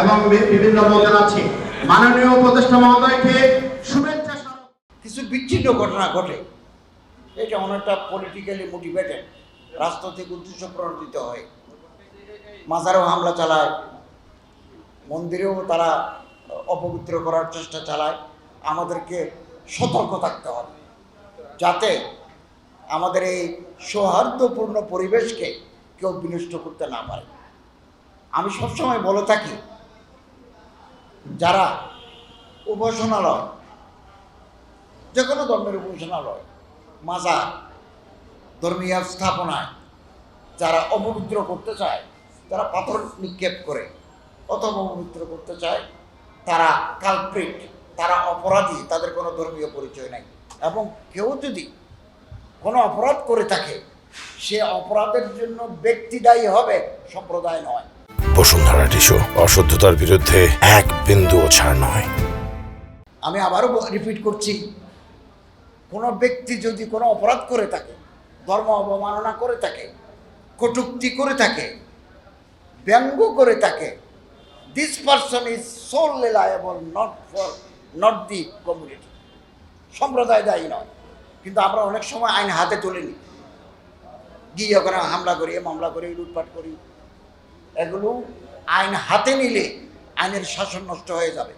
এবং বিভিন্ন আছে মাননীয় কিছু বিচ্ছিন্ন ঘটনা ঘটে। এটা অনেকটা পলিটিক্যালি থেকে উদ্দেশ্য প্রণোদিত হয়। মাজারও হামলা চালায়। মন্দিরেও তারা অপবিত্র করার চেষ্টা চালায়। আমাদেরকে সতর্ক থাকতে হবে। যাতে আমাদের এই সৌহার্দ্যপূর্ণ পরিবেশকে কেউ বিনষ্ট করতে না পারে। আমি সবসময় বলে থাকি, যারা উপাসনালয় যে কোনো ধর্মের উপাসনালয় মাজার ধর্মীয় স্থাপনায় যারা অপবিত্র করতে চায়, তারা পাথর নিক্ষেপ করে অপবিত্র করতে চায় তারা কালপ্রিট তারা অপরাধী তাদের কোনো ধর্মীয় পরিচয় নাই। এবং কেউ যদি কোনো অপরাধ করে থাকে সে অপরাধের জন্য ব্যক্তি দায়ী হবে সম্প্রদায় নয়। বসুন্ধরা টিস্যু অশুদ্ধতার বিরুদ্ধে এক বিন্দুও ছাড় নয়। আমি আবারও রিপিট করছি কোনো ব্যক্তি যদি কোনো অপরাধ করে থাকে ধর্ম অবমাননা করে থাকে কটুক্তি করে থাকে ব্যঙ্গ করে থাকে this person is sole reliable not for not the community সম্প্রদায় দায়ী নয়। কিন্তু আমরা অনেক সময় আইন হাতে তুলে নিই গিয়ে ওখানে হামলা করি, মামলা করি, লুটপাট করি। এগুলো আইন হাতে নিলে আইনের শাসন নষ্ট হয়ে যাবে।